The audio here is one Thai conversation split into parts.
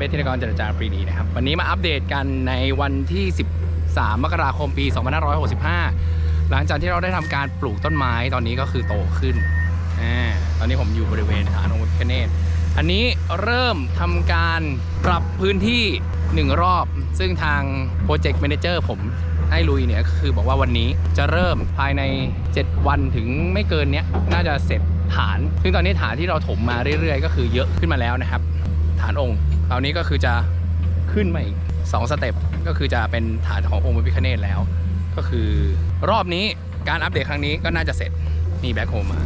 ผมมาสเบสธินกรเจริญจารปรีดีนะครับ วันนี้มาอัปเดตกันในวันที่ 13 มกราคมปี 2565 หลังจากที่เราได้ทำการปลูกต้นไม้ตอนนี้ก็คือโตขึ้นอตอนนี้ผมอยู่บริเวณฐานองค์พระเนศอันนี้เริ่มทำการปรับพื้นที่หนึ่งรอบ ซึ่งทางโปรเจกต์ a ม a นเจอร์ผมให้ลุยเนี่ยก็คือบอกว่าวันนี้จะเริ่มภายใน 7 วันถึงไม่เกินเนี้ยน่าจะเสร็จฐาน ซึ่งตอนนี้ฐานที่เราถมมาเรื่อยๆ ก็คือเยอะขึ้นมาแล้วนะครับ ฐานองค์ คราวนี้ก็คือจะขึ้นมาอีก2สเต็ปก็คือจะเป็นฐานขององค์พระพิฆเนศแล้ว ก็คือรอบนี้การอัปเดตครั้งนี้ก็น่าจะเสร็จนี่แบ็คโฮมา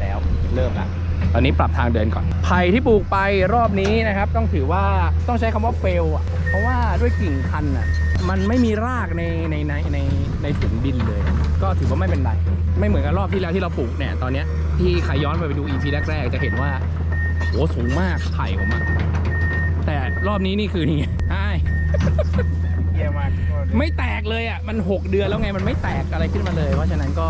แล้วเริ่มละตอนนี้ปรับทางเดินก่อน ไผ่ที่ปลูกไปรอบนี้นะครับ ต้องถือว่าต้องใช้คำว่าเฟลอะเพราะว่าด้วยกิ่งพันอะมันไม่มีรากในในในในในถุงดินเลย ก็ถือว่าไม่เป็นไร ไม่เหมือนกับรอบที่แล้วที่เราปลูกเนี่ยตอนเนี้ยที่ใครย้อนไปไปดู EP แรกๆจะเห็นว่าโหสูงมากไผ่ผมอะ แต่รอบนี้นี่คือนี่ไงใช่เยี่ยมมากไม่แตกเลยอะมัน 6 เดือนแล้วไง มันไม่แตกอะไรขึ้นมาเลย เพราะฉะนั้นก็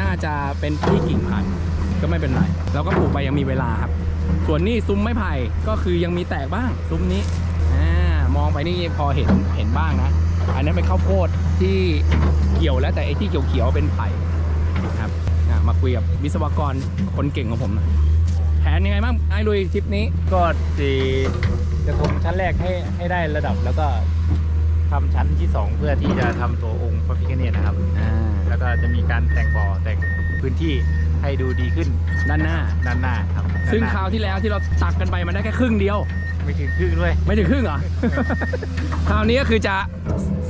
น่าจะเป็นที่กิ่งพันธุ์ก็ไม่เป็นไร เราก็ปลูกไปยังมีเวลาครับ ส่วนนี่ซุ้มไม้ไผ่ก็คือยังมีแตกบ้างซุ้มนี้อ่ามองไปนี่พอเห็นเห็นบ้างนะ อันนั้นเป็นข้าวโพดที่เกี่ยวแล้วแต่ไอ้ที่เขียวๆเป็นไผ่นะครับอะมาคุยกับวิศวกรคนเก่งของผมหน่อยแผนยังไงบ้างไอ้ลุยทริปนี้ก็ดี จะทำชั้นแรกให้ให้ได้ระดับแล้วก็ทำชั้นที่สองเพื่อที่จะทำตัวองค์พระพิฆเนศนะครับ อ่าแล้วก็จะมีการแต่งบ่อแต่งพื้นที่ให้ดูดีขึ้นด้านหน้า ด้านหน้าครับซึ่งด้นหคน้ราวที่แล้วที่เราตักกันไปมันได้แค่ครึ่งเดียว ไม่ถึงครึ่งด้วย ไม่ถึงครึ่งเหรอ คราวนี้ก็คือจะ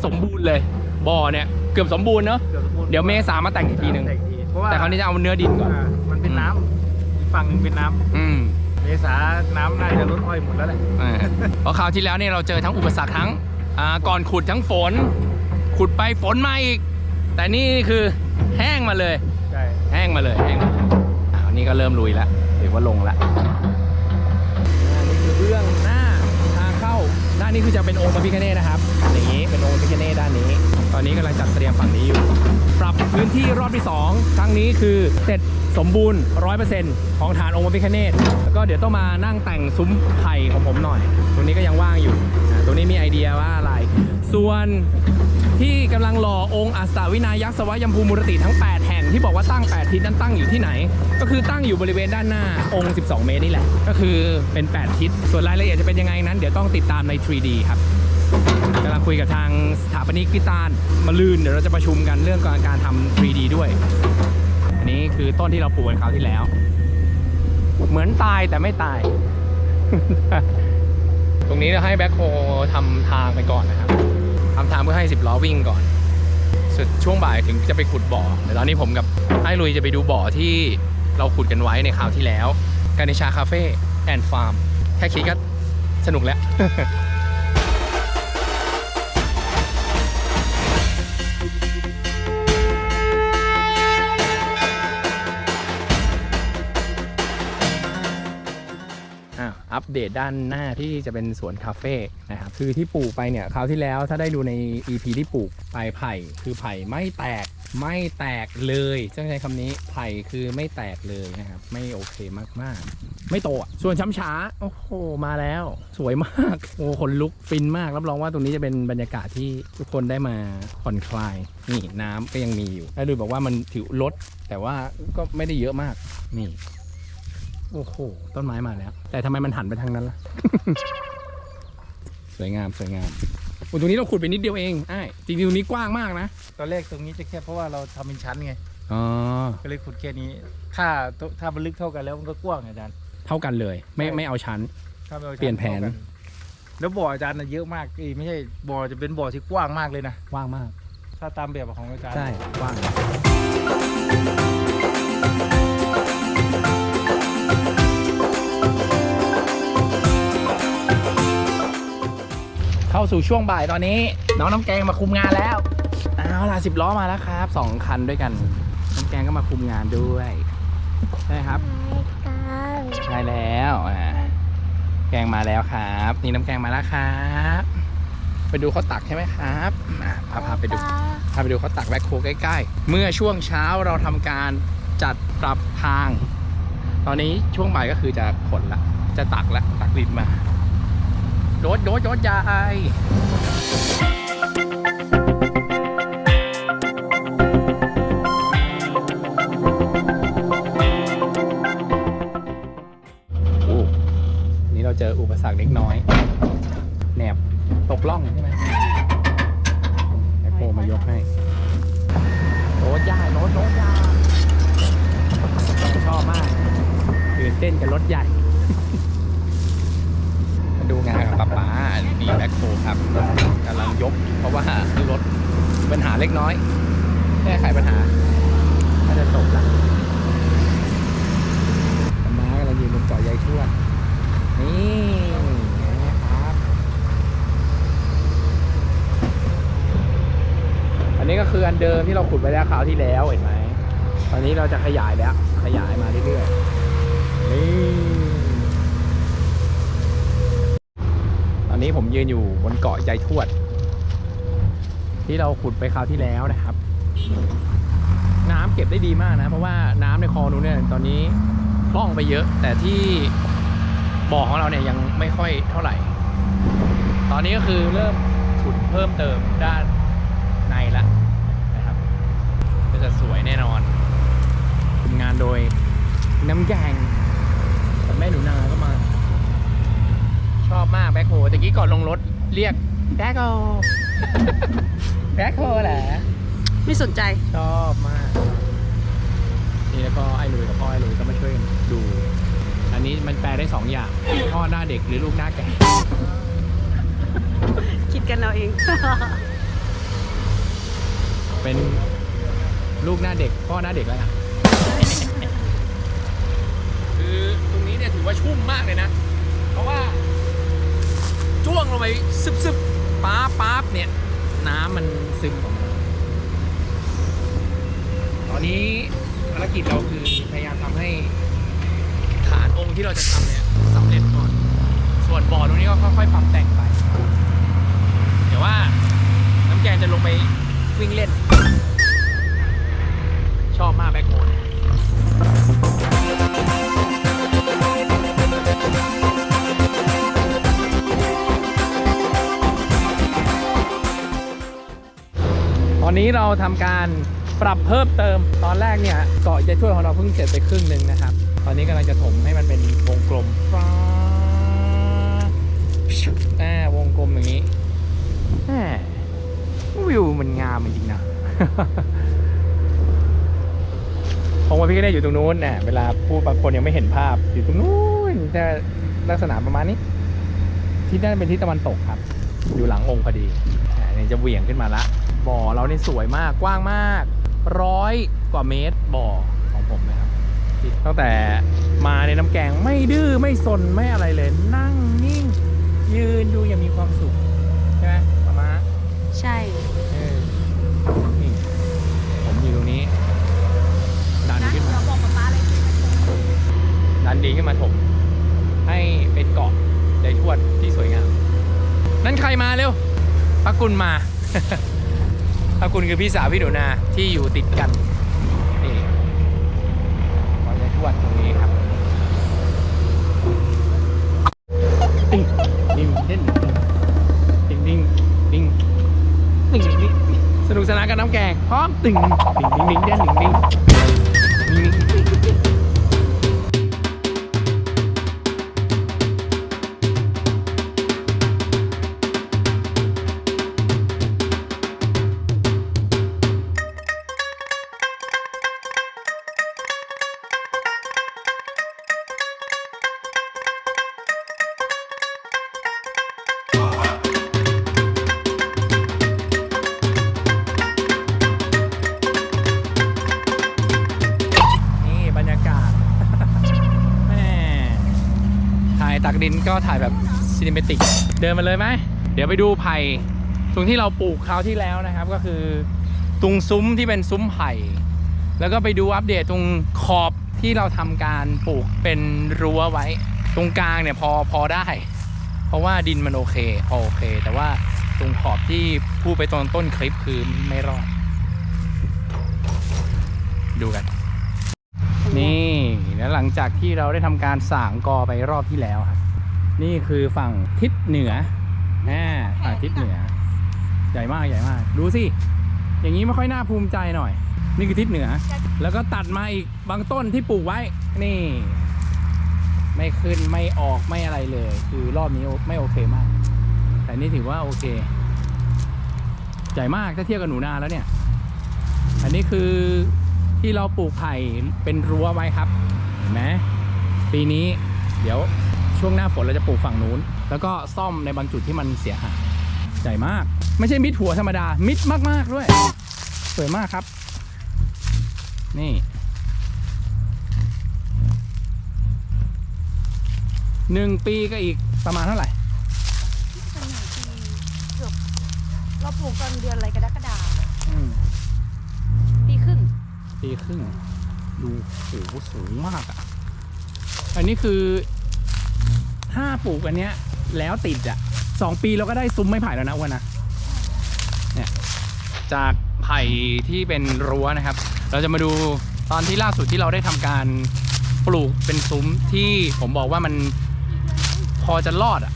สมบูรณ์เลยบ่อเนี่ยเกือบสมบูรณ์เนาะกือบสมบูรณ์เดี๋ยวเมษามาแต่งอีกทีหนึ่งแต่งอีกทีเพราะว่าแต่คราวนี้จะเอาเนื้อดินก่อน อ่ามันเป็นน้ำอีกฝั่งหนึ่งเป็นน้ำอืม เมษาน้ำน่าจะลดอ้อยหมดแล้วแหละอ่าเพราะคราวที่แล้วเนี่ยเราเจอทั้งอุปสรรคทั้งอ่าก่อนขุดทั้งฝน ขุดไปฝนมาอีก แต่นี่คือแห้งมาเลย ใช่แห้งมาเลยแห้งมาเลยอ่านี่ก็เริ่มลุยแล้วหรือว่าลงแล้วอ่านี่คือเบื้องหน้าทางเข้า ด้านนี้คือจะเป็นองค์พระพิฆเนศนะครับ อย่างนี้เป็นองค์พระพิฆเนศด้านนี้ ตอนนี้กำลังจัดเตรียมฝั่งนี้อยู่ ปรับพื้ นที่รอบที่ 2 ครั้งนี้คือเสร็จสมบูรณ์ 100%ของฐานองค์พระพิฆเนศแล้วก็เดี๋ยวต้องมานั่งแต่งซุ้มไผ่ของผมหน่อย ตรงนี้ก็ยังว่างอยู่ตรงนี้มีไอเดียว่าอะไร ส่วนที่กำลังหล่อองค์อัสสาวินายักษ์สวยัมพูมุรติทั้ง 8 แห่งที่บอกว่าตั้ง 8 ทิศนั้นตั้งอยู่ที่ไหน ก็คือตั้งอยู่บริเวณด้านหน้าองค์ 12 เมตรนี่แหละ ก็คือเป็น 8 ทิศ ส่วนรายละเอียดจะเป็นยังไงนั้น เดี๋ยวต้องติดตามใน 3D ครับ กำลังคุยกับทางสถาปนิกพิตานมาลืนเดี๋ยวเราจะประชุมกันเรื่องการการทำ 3D ด้วย อันนี้คือต้นที่เราปลูกกันคราวที่แล้ว เหมือนตายแต่ไม่ตาย ตรงนี้เราให้แบ็คโฮทำทางไปก่อนนะครับทำทางเพื่อให้10ล้อวิ่งก่อนสุดช่วงบ่ายถึงจะไปขุดบ่อเดี๋ยวตอนนี้ผมกับไอ้ลุยจะไปดูบ่อที่เราขุดกันไว้ในคราวที่แล้ว กานิชาคาเฟ่แอนด์ฟาร์ม แค่คิดก็สนุกแล้ว เดตด้านหน้าที่จะเป็นสวนคาเฟ่นะครับคือที่ปลูกไปเนี่ยคราวที่แล้วถ้าได้ดูใน EP ที่ปลูกไปไผ่ คือไผ่ไม่แตกไม่แตกเลยต้องใช้คำนี้ไผ่คือไม่แตกเลยนะครับ ไม่โอเคมากๆ ไม่โตอะส่วนช้ำช้าโอ้โหมาแล้ว สวยมากโอ้คนลุกฟินมากรับรองว่าตรงนี้จะเป็นบรรยากาศที่ทุกคนได้มาผ่อนคลายนี่น้ำก็ยังมีอยู่แล้วดูบอกว่ามันถือลดแต่ว่าก็ไม่ได้เยอะมากนี่ โอ้โห ต้นไม้มาแล้ว แต่ทำไมมันหันไปทางนั้นล่ะ สวยงามสวยงามโอ้ตรงนี้เราขุดไปนิดเดียวเองไอ้ายจริงๆตรงนี้กว้างมากนะ ตอนแรกตรงนี้จะแค่เพราะว่าเราทำเป็นชั้นไง อ๋อ ก็เลยขุดแค่นี้ ถ้าถ้ามันลึกเท่ากันแล้วมันก็กว้างอาจารย์ เท่ากันเลย ไม่ใช่ไม่เอาชั้น ถ้าไม่อาชั้เปลี่ยนแผนท่ากัแล้วบ่ออาจารย์น่ะเยอะมากเอ้ยไม่ใช่บ่อจะเป็นบ่อที่กว้างมากเลยนะ กว้างมาก ถ้าตามแบบของอาจารย์ ใช่กว้าง เข้าสู่ช่วงบ่ายตอนนี้ น้องน้ำแกงมาคุมงานแล้วเอาล่ะสิบล้อมาแล้วครับสองคันด้วยกันน้ำแกงก็มาคุมงานด้วยใช่ครับใช่แล้วอ่าแกงมาแล้วครับ นี่น้ำแกงมาแล้วครับไปดูเขาตักใช่ไหมครับอ่าพาพาไปดูพาไปดูเขาตักแบ็คโคใกล้ๆ เมื่อช่วงเช้าเราทำการจัดปรับทาง ตอนนี้ช่วงบ่ายก็คือจะขนละ จะตักละตักดินมาโดดโดดโดดยายโอ้นี่เราเจออุปสรรคเล็กน้อย แหนบตกล่องใช่ไหมแอคโคมายกให้โดดยายโดดโดดยายชอบมากตื่นเต้นกับรถใหญ่มา ดูงานกับป๊าป๊าดีแบ็คโฮครับกำลังยก เพราะว่ารถปัญหาเล็กน้อยแก้ไขปัญหาถ้าจะตกละป๊าม้ากำลังยืนบนเกาะยายทวดนี่นะครับ อันนี้ก็คืออันเดิมที่เราขุดไปแล้วคราวที่แล้วเห็นไหม ตอนนี้เราจะขยายแล้ว ขยายมาเรื่อยๆนี่ ตอ นนี้ผมยืนอยู่บนเกาะใจทวด ที่เราขุดไปคราวที่แล้วนะครับ น้ำเก็บได้ดีมากนะ เพราะว่าน้ำในคลองนู้นเนี่ยตอนนี้คล่องไปเยอะ แต่ที่บ่อของเราเนี่ยยังไม่ค่อยเท่าไหร่ ตอนนี้ก็คือเริ่มขุดเพิ่มเติมด้านในละนะครับ ก็จะสวยแน่นอนทำงานโดยน้ำแกงกับแม่หนูนาก็มา ชอบมากแบ็คโฮตะกี้ก่อนลงรถเรียกแบ็คโฮแบ็คโฮแหละไม่สนใจ ชอบมาก นี่แล้วก็ไอ้ลุยกับพ่อไอ้ลุยก็มาช่วยกันดู อันนี้มันแปลได้สองอย่าง พ่อหน้าเด็กหรือลูกหน้าแก่ คิดกันเราเอง เป็นลูกหน้าเด็ก พ่อหน้าเด็กแล้วกันคือตรงนี้เนี่ยถือว่าชุ่มมากเลยนะ เพราะว่า จ้วงลงไปซึบซึบป๊าป๊าเนี่ย น้ำมันซึมออกมาตอนนี้ภารกิจเราคือพยายามทำให้ฐานองค์ที่เราจะทำเนี่ยสำเร็จก่อน ส่วนบ่อตรงนี้ก็ค่อยๆปรับแต่งไป เดี๋ยวว่าน้ำแกงจะลงไปวิ่งเล่น ชอบมากแบ็คโฮ นี้เราทำการปรับเพิ่มเติมตอนแรกเนี่ยเกาะใจช่วยของเราเพิ่งเสร็จไปครึ่งหนึ่งนะครับ ตอนนี้กำลังจะถมให้มันเป็นวงกลมฟ้าวงกลมอย่างนี้แหมวิวมันงามจริงๆนะผมว่าพี่ก็ได้อยู่ตรงนู้นน่ะเวลาพูดบางคนยังไม่เห็นภาพอยู่ตรงนู้นจะลักษณะประมาณนี้ ที่นั่นเป็นที่ตะวันตกครับ อยู่หลังองค์พอดีอ่านี่จะเหวี่ยงขึ้นมาละ บ่อเรานี่สวยมากกว้างมากร้อยกว่าเมตรบ่อของผมนะครับที่ตั้งแต่มาในน้ำแกงไม่ดื้อไม่สนไม่อะไรเลย นั่งนิ่ง ยืนดูอย่างมีความสุข ใช่ไหมมามาใช่เออนี่ผมอยู่ตรงนี้ ดันขึ้นมาบอกป๊าเลยดันดีขึ้นมาถมให้เป็นเกาะใจทวดที่สวยงาม นั่นใครมาเร็วพักกุลมา พักกุลคือพี่สาวพี่หนูนาที่อยู่ติดกันนี่เกาะใจทวดตรงนี้ครับติ้งนิ่งเด่นติ้งติ้งติ้งติ้งติ้งสนุกสนานกับน้ำแกงพร้อมตึงติ้งติ้งติ้งเด่นติ้งติ้งติ้ง ก็ถ่ายแบบซีนิเมติก เดินมาเลยไหม เดี๋ยวไปดูไผ่ตรงที่เราปลูกคราวที่แล้วนะครับ ก็คือตรงซุ้มที่เป็นซุ้มไผ่ แล้วก็ไปดูอัปเดตตรงขอบที่เราทำการปลูกเป็นรั้วไว้ ตรงกลางเนี่ยพอพอได้ เพราะว่าดินมันโอเคพอโอเค แต่ว่าตรงขอบที่พูดไปตอนต้นคลิปคือไม่รอด ดูกัน นี่แล้วหลังจากที่เราได้ทำการสางกอไปรอบที่แล้วครับ นี่คือฝั่งทิศเหนือแหมถ่ายทิศเหนือ ใหญ่มากใหญ่มาก ดูสิ อย่างนี้ไม่ค่อยน่าภูมิใจหน่อย นี่คือทิศเหนือ แล้วก็ตัดมาอีกบางต้นที่ปลูกไว้ นี่ ไม่ขึ้นไม่ออกไม่อะไรเลย คือรอบนี้ไม่โอเคมาก แต่นี่ถือว่าโอเค ใหญ่มากถ้าเทียบกับหนูนาแล้วเนี่ย อันนี้คือที่เราปลูกไผ่เป็นรั้วไว้ครับเห็นไหมปีนี้เดี๋ยว ช่วงหน้าฝนเราจะปลูกฝั่งนู้น แล้วก็ซ่อมในบางจุดที่มันเสียหายใหญ่มาก ไม่ใช่มิดหัวธรรมดา มิดมากๆด้วย สวยมากครับ นี่ หนึ่งปีก็อีกประมาณเท่าไหร่เป็นหนึ่งปีเกือบเราปลูกตอนเดือนอะไรกรกฎาคมอืมปีครึ่ง ปีครึ่ง ดูโหสูงมากอะ อันนี้คือ ถ้าปลูกอันเนี้ย แล้วติดอะสองปีเราก็ได้ซุ้มไม้ไผ่แล้วนะอ้วนนะเนี่ยจากไผ่ที่เป็นรั้วนะครับ เราจะมาดูตอนที่ล่าสุดที่เราได้ทำการปลูกเป็นซุ้มที่ผมบอกว่ามันพอจะรอดอะ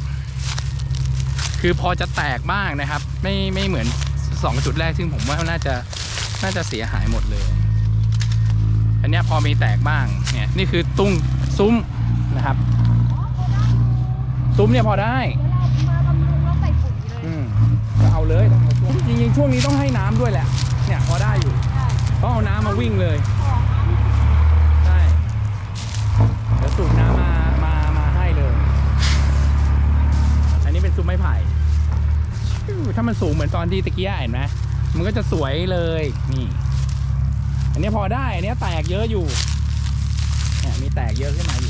คือพอจะแตกบ้างนะครับ ไม่ไม่เหมือนสองจุดแรกซึ่งผมว่าน่าจะน่าจะเสียหายหมดเลย อันเนี้ยพอมีแตกบ้างเนี่ยนี่คือตุ้งซุ้มนะครับ ซุ้มเนี่ยพอได้มาบำรุงแล้วใส่ปุ๋ยเลยอืมก็เอาเลยต้องเอาช่วงจริงๆช่วงนี้ต้องให้น้ำด้วยแหละ เนี่ยพอได้อยู่ใช่ต้องเอาน้ำมาวิ่งเลยของใช่ เดี๋ยวสูบน้ำมา มา มาให้เลย อันนี้เป็นซุ้มไม้ไผ่ชิวถ้ามันสูงเหมือนตอนที่ตะกี้เห็นไหมมันก็จะสวยเลย นี่ อันนี้พอได้ อันนี้แตกเยอะอยู่ เนี่ยมีแตกเยอะขึ้นมาอยู่นี่แตกแล้ว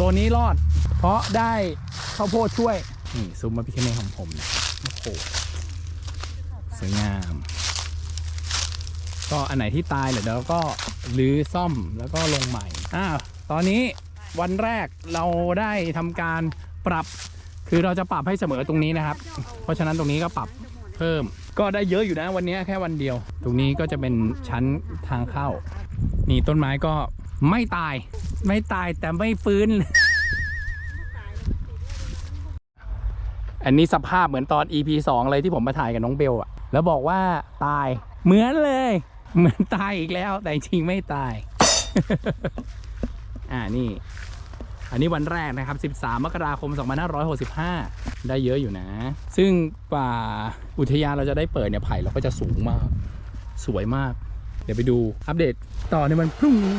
ตัวนี้รอด เพราะได้ข้าวโพดช่วย นี่ซุ้มมาพิคเนของผมนะโอ้โหสวยงาม ก็อันไหนที่ตายเดี๋ยวเราก็รื้อซ่อมแล้วก็ลงใหม่อ้าวตอนนี้วันแรกเราได้ทำการปรับ คือเราจะปรับให้เสมอตรงนี้นะครับ เพราะฉะนั้นตรงนี้ก็ปรับเพิ่ม ก็ได้เยอะอยู่นะวันนี้แค่วันเดียว ตรงนี้ก็จะเป็นชั้นทางเข้า นี่ต้นไม้ก็ ไม่ตาย ไม่ตายแต่ไม่ฟื้น อันนี้สภาพเหมือนตอน EP 2 เลยที่ผมมาถ่ายกับน้องเบลอะแล้วบอกว่าตายเหมือนเลย เหมือนตายอีกแล้ว แต่จริงไม่ตาย อ่านี่ อันนี้วันแรกนะครับ 13 มกราคม 2565 ได้เยอะอยู่นะ ซึ่งป่าอุทยานเราจะได้เปิดเนี่ยไผ่เราก็จะสูงมาก สวยมาก เดี๋ยวไปดูอัปเดตต่อในวันพรุ่งนี้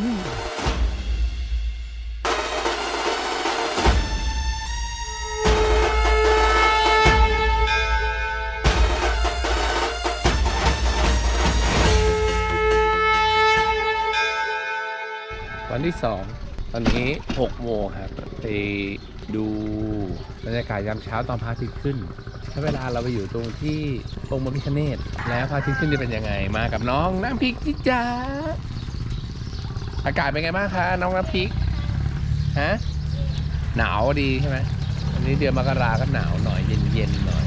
วันที่สองตอนนี้ 6 โมงครับ ไปดูบรรยากาศยามเช้าตอนพระอาทิตย์ขึ้น ใช้เวลาเราไปอยู่ตรงที่องค์พระพิฆเนศแล้วพระอาทิตย์ขึ้นจะเป็นยังไงมากับน้องน้ำพริกจิจ้าอากาศเป็นไงบ้างคะน้องน้ำพริกฮะหนาวดีใช่ไหมอันนี้เดือนมกราก็หนาวหน่อยเย็นๆหน่อย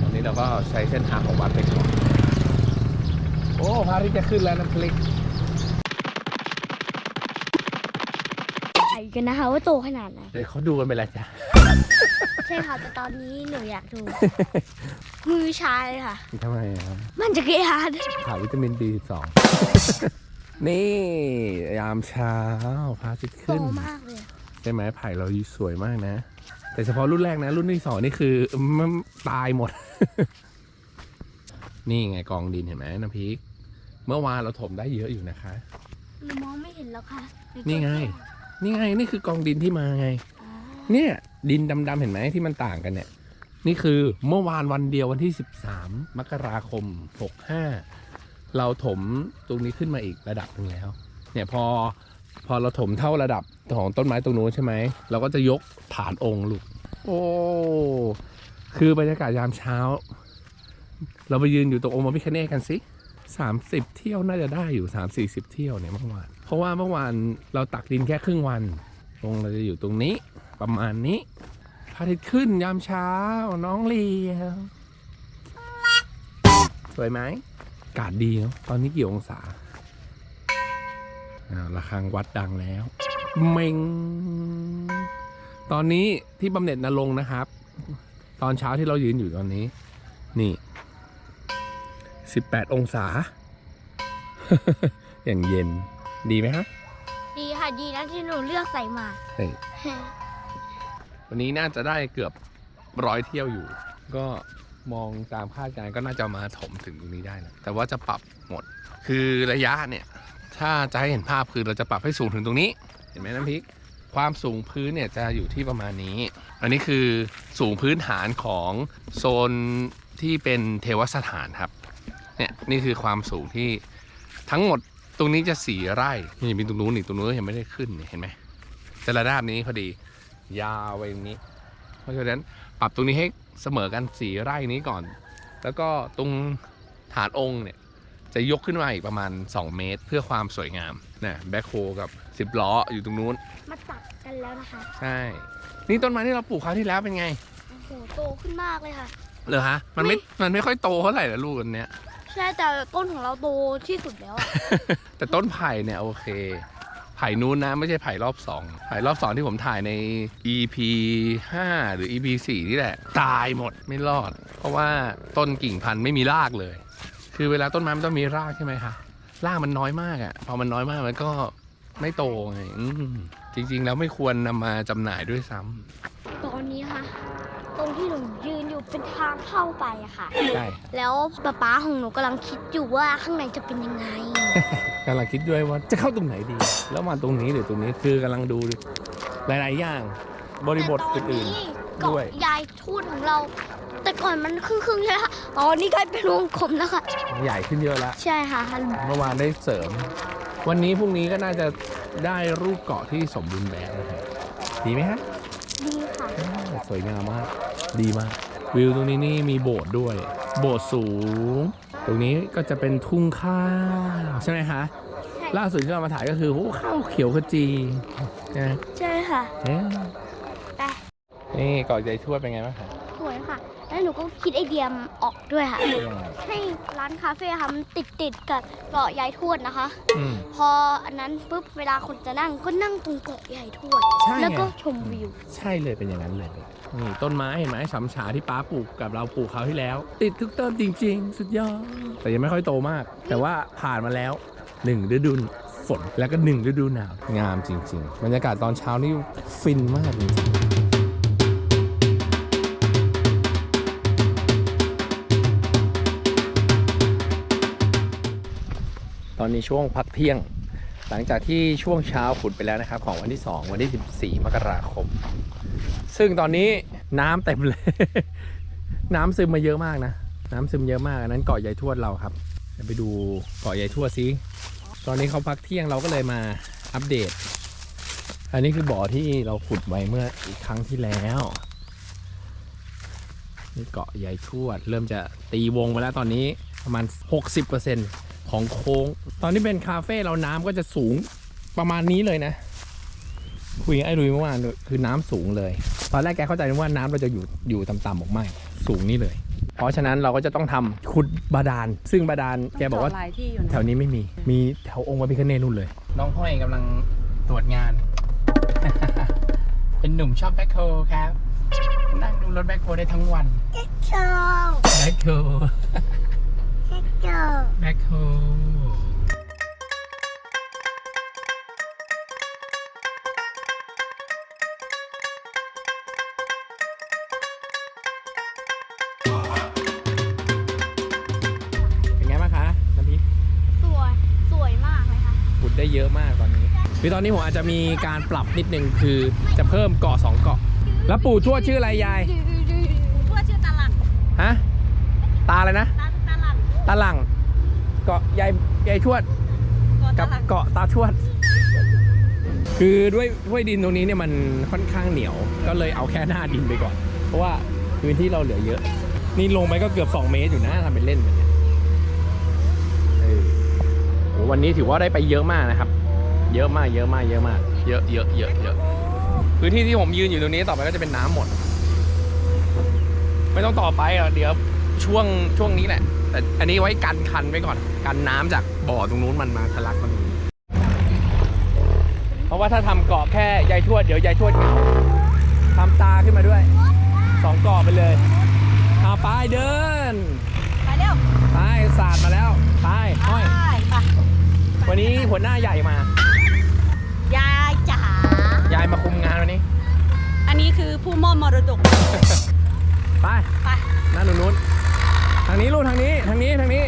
ตอนนี้เราก็ใช้เส้นทางของวัดไปก่อน โอ้พระอาทิตย์จะขึ้นแล้วน้ำพลิกใส่กันนะคะว่าโตขนาดไหนเดี๋ยวเขาดูกันไปแล้วจ้ะใช่ค่ะแต่ตอนนี้หนูอยากดู มือชายเลยค่ะ ทำไมครับมันจะเกียร์ขาดวิตามิน B12 นี่ยามเช้าพระอาทิตย์โตขึ้น มากเลยใช่ไหมไผ่เราสวยมากนะ แต่เฉพาะรุ่นแรกนะ รุ่นที่สองนี่คือมันตายหมด นี่ไงกองดินเห็นไหมน้ำพริก เมื่อวานเราถมได้เยอะอยู่นะคะ หนูมองไม่เห็นแล้วค่ะหนี่ไง นี่ไง นี่คือกองดินที่มาไงอ๋อเนี่ย ดินดำๆเห็นไหมที่มันต่างกันเนี่ย นี่คือเมื่อวานวันเดียววันที่ 13 มกราคม 65 เราถมตรงนี้ขึ้นมาอีกระดับหนึ่งแล้ว เนี่ยพอพอเราถมเท่าระดับของต้นไม้ตรงนู้นใช่ไหม เราก็จะยกฐานองค์ลูก โอ้ คือบรรยากาศยามเช้า เราไปยืนอยู่ตรงองค์พระพิฆเนศกันสิ สามสิบเที่ยวน่าจะได้อยู่สามสี่สิบเที่ยวเนี่ยเมื่อวาน เพราะว่าเมื่อวานเราตักดินแค่ครึ่งวันตรงเราจะอยู่ตรงนี้ประมาณนี้พระอาทิตย์ขึ้นยามเช้าน้องเลียวสวยไหมอากาศดีเนาะตอนนี้กี่องศาระฆังวัดดังแล้ว เมง ตอนนี้ที่บำเหน็จนรงนะครับ ตอนเช้าที่เรายืนอยู่ตอนนี้ นี่ 18 องศา อย่างเย็นดีไหมฮะ ดีค่ะดีนะที่หนูเลือกใส่มาเฮ้ยวันนี้น่าจะได้เกือบร้อยเที่ยวอยู่ ก็มองตามคาดการณ์ก็น่าจะมาถมถึงตรงนี้ได้นะแต่ว่าจะปรับหมด คือระยะเนี่ย ถ้าจะให้เห็นภาพคือเราจะปรับให้สูงถึงตรงนี้ เห็นไหมน้ำพริก ความสูงพื้นเนี่ยจะอยู่ที่ประมาณนี้ อันนี้คือสูงพื้นฐานของโซนที่เป็นเทวสถานครับ เนี่ยนี่คือความสูงที่ทั้งหมดตรงนี้จะสี่ไร่นี่มีตรงนู้นนี่ตรงนู้นยังไม่ได้ขึ้นนี่เห็นไหมจะระดับนี้พอดี ยาวไปตรงนี้ เพราะฉะนั้นปรับตรงนี้ให้เสมอกันสี่ไร่นี้ก่อน แล้วก็ตรงฐานองค์เนี่ยจะยกขึ้นมาอีกประมาณ 2 เมตร เพื่อความสวยงามนะแบ็คโฮกับ10ล้ออยู่ตรงนู้น มาตัดกันแล้วนะคะ ใช่ นี่ต้นไม้ที่เราปลูกคราวที่แล้วเป็นไง โอ้โหโตขึ้นมากเลยค่ะ เหรอฮะ มันไม่ มันไม่ค่อยโตเท่าไหร่ละลูกอันเนี้ย ใช่แต่ต้นของเราโตที่สุดแล้วอะ แต่ต้นไผ่เนี่ยโอเค ไผ่นู้นนะไม่ใช่ไผ่รอบสองไผ่รอบสองที่ผมถ่ายใน EP 5 หรือ EP 4นี่แหละ ตายหมดไม่รอด เพราะว่าต้นกิ่งพันธุ์ไม่มีรากเลย คือเวลาต้นไม้มันต้องมีรากใช่ไหมคะรากมันน้อยมากอะ่ะพอมันน้อยมากมันก็ไม่โตไงอืม จริง ๆ แล้วไม่ควรนำมาจำหน่ายด้วยซ้ำตอนนี้ค่ะ ตรงที่หนูยืนอยู่เป็นทางเข้าไปอะค่ะใช่แล้วป๊าป๊าของหนูกำลังคิดอยู่ว่าข้างในจะเป็นยังไง กำลังคิดด้วยว่าจะเข้าตรงไหนดี แล้วมาตรงนี้หรือตรงนี้คือกำลังดูหลาย ๆ อย่าง บริบทอื่นแต่ตด้อวยนนี้เกาะยายทูตของเรา แต่ก่อนมันครึ่งๆใช่ไหมคะตอนนี้กลายเป็นวงกลมแล้วค่ะ ๆ ใหญ่ขึ้นเยอะแล้วใช่ค่ะ เมื่อวานได้เสริม วันนี้พรุ่งนี้ก็น่าจะ ได้รูปเกาะที่สมบูรณ์แบบนะครับดีไหมฮะดีค่ะอ่าสวยงามมาก ดีมาก วิวตรงนี้นี่มีโบสถ์ด้วย โบสถ์สูง ตรงนี้ก็จะเป็นทุ่งข้าวใช่ไหมคะใช่ล่าสุดที่เรามาถ่ายก็คือโอ้ข้าวเขียวขจีใช่ไหมใช่ค่ะ เอ๊ะไปนี่เกาะใจทวดเป็นไงบ้างคะ สวยค่ะ แล้วหนูก็คิดไอเดียออกด้วยค่ะ ยังไงให้ร้านคาเฟ่ค่ะมันติดติดๆกับเกาะยายทวดนะคะ อืม พออันนั้นปุ๊บเวลาคนจะนั่งก็นั่งตรงเกาะยายทวด ใช่ไง แล้วก็ชมวิว ใช่เลยเป็นอย่างนั้นเลยนี่ต้นไม้เห็นไหมฉำฉาที่ป้าปลูกกับเราปลูกคราวที่แล้ว ติดทุกต้นจริง ๆ สุดยอด แต่ยังไม่ค่อยโตมาก แต่ว่าผ่านมาแล้วหนึ่งฤดูฝนแล้วก็หนึ่งฤดูหนาว งามจริง ๆ บรรยากาศตอนเช้านี่ฟินมากจริง อนนี้ช่วงพักเที่ยง หลังจากที่ช่วงเช้าขุดไปแล้วนะครับ ของวันที่ 2 วันที่ 14 มกราคม ซึ่งตอนนี้น้ำเต็มเลย น้ำซึมมาเยอะมากนะ น้ำซึมเยอะมากอันนั้นเกาะยายทวดเราครับไปดูเกาะยายทวดซิตอนนี้เขาพักเที่ยงเราก็เลยมาอัปเดต อันนี้คือบ่อที่เราขุดไว้เมื่ออีกครั้งที่แล้วนี่เกาะยายทวด เริ่มจะตีวงไปแล้วตอนนี้ ประมาณ 60%ของโค้ง ตอนนี้เป็นคาเฟ่เราน้ำก็จะสูงประมาณนี้เลยนะ คุยกับไอ้ลุยเมื่อวานคือน้ำสูงเลย ตอนแรกแกเข้าใจว่าน้ำเราจะอยู่อยู่ต่ำๆออกไม่สูงนี่เลย เพราะฉะนั้นเราก็จะต้องทำขุดบาดาล ซึ่งบาดาลแกบอกว่าหลายที่อยู่แถวนี้ไม่มี มีแถวองค์พระพิฆเนศนู่นเลย น้องห้อยกำลังตรวจงาน เป็นหนุ่มชอบแบ็คโฮครับ นั่งดูรถแบ็คโฮได้ทั้งวันโชว์แบ็คโฮโชว์ แบ็คโฮเป็นไงบ้างคะน้ำพริกสวย สวยมากเลยค่ะ ขุดได้เยอะมากตอนนี้คือตอนนี้ผมอาจจะมีการปรับนิดนึงคือจะเพิ่มเกาะสองเกาะ แล้วปู่ทวดชื่ออะไรยายทั่วชื่อตาหลังฮะ ตาอะไรนะ ตาตาหลังตาหลังเกาะยายยายทวดก็กัตาบหลังเกาะตาทวด คือด้วยด้วยดินตรงนี้เนี่ยมันค่อนข้างเหนียว ก็เลยเอาแค่หน้าดินไปก่อน เพราะว่าพื้นที่เราเหลือเยอะ นี่ลงไปก็เกือบ 2 เมตรอยู่นะทำเป็นเล่นไปเนี่ยเออโหวันนี้ถือว่าได้ไปเยอะมากนะครับ เยอะมาก เยอะมาก เยอะมาก เยอะเยอะเยอะเยอะพื้นที่ที่ผมยืนอยู่ตรงนี้ต่อไปก็จะเป็นน้ำหมด ไม่ต้องต่อไปอะเดี๋ยวช่วงช่วงนี้แหละ แต่อันนี้ไว้กันคันไว้ก่อน กันน้ำจากบ่อตรงนู้นมันมาทะลักมาตรงนี้เพราะว่าถ้าทำเกาะแค่ยายทวดเดี๋ยวยายทวดเหงาทำตาขึ้นมาด้วยสองเกาะไปเลยเอาไปเดิน ไปเร็วไปศาสตร์มาแล้วไปห้อยไปไปวันนี้หัวหน้าใหญ่มา ยายจ๋ายายมาคุมงานวันนี้ อันนี้คือผู้มอบมรดก ไป ไปหน้าหนูนุ้น ทางนี้ลูกทางนี้ทางนี้ทางนี้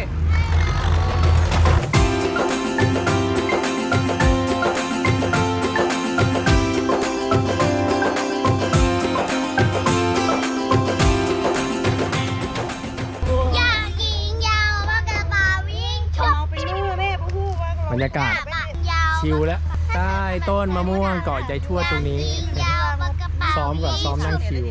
ยางยิงยาวปากกระเป๋าวิ่งชเอากไปนู่นแม่ไปพูดว่าบรรยากาศปากยาวชิลแล้ว ใต้ต้นมะม่วงเกาะใจชั่วตรงนี้ ยิงยาวปากกระเป๋าซ้อมก่อนซ้อมนั่งชิล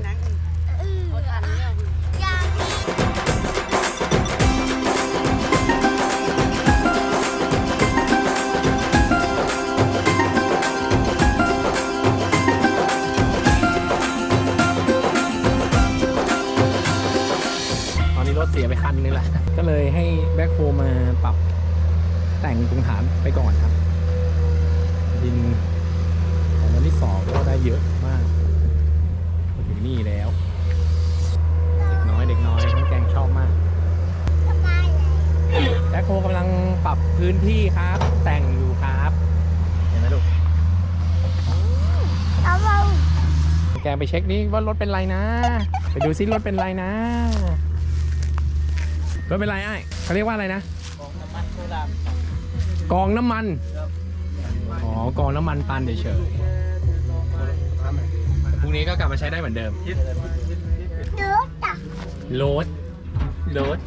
ไปเช็คนี่ว่ารถเป็นไรนะ ไปดูซิรถเป็นไรนะ รถเป็นไรไอ้ายเขาเรียกว่าอะไรนะกองน้ำมัน อ๋อกองน้ำมันตันเฉยๆพรุ่งนี้ก็กลับมาใช้ได้เหมือนเดิมเดือดอะโหลดโหลด